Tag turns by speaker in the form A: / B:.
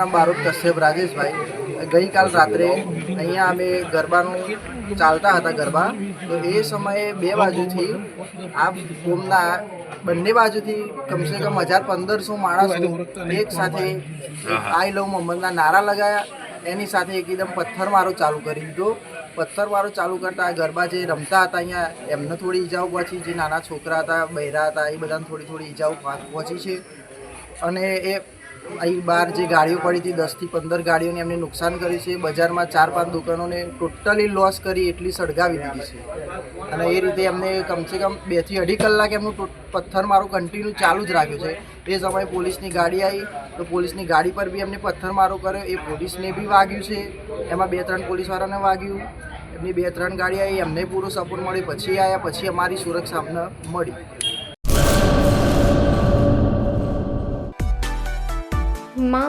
A: નામ બારૂદ કશ્યપ રાજેશભાઈ. ગઈકાલ રાત્રે અહીંયા અમે ગરબાનું ચાલતા હતા ગરબા. તો એ સમયે બે બાજુથી આ ગોમના બંને બાજુથી કમસે કમ હજાર પંદરસો માણસ એક સાથે આઈ લવ મોહમ્મદના નારા લગાયા. એની સાથે એકદમ પથ્થરમારો ચાલુ કરી દીધો. પથ્થરમારો ચાલુ કરતા ગરબા જે રમતા હતા અહીંયા, એમને થોડી ઈજાઓ પહોંચી. જે નાના છોકરા હતા, બૈરા હતા, એ બધાને થોડી થોડી ઈજાઓ પહોંચી છે. અને એ અહીં બહાર જે ગાડીઓ પડી હતી દસથી પંદર ગાડીઓને એમને નુકસાન કર્યું છે. બજારમાં ચાર પાંચ દુકાનોને ટોટલી લોસ કરી એટલી સળગાવી દીધી છે. અને એ રીતે એમને કમસે કમ બેથી અઢી કલાક એમનું ટો- પથ્થર મારું કન્ટિન્યુ ચાલુ જ રાખ્યું છે. એ સમયે પોલીસની ગાડી આવી, તો પોલીસની ગાડી પર બી એમને પથ્થરમારો કર્યો. એ પોલીસને બી વાગ્યું છે. એમાં બે ત્રણ પોલીસવાળાને વાગ્યું. એમની બે ત્રણ ગાડી આવી, એમને પૂરો સપોર્ટ મળ્યો. પછી આવ્યા પછી અમારી સુરક્ષા અમને મળી.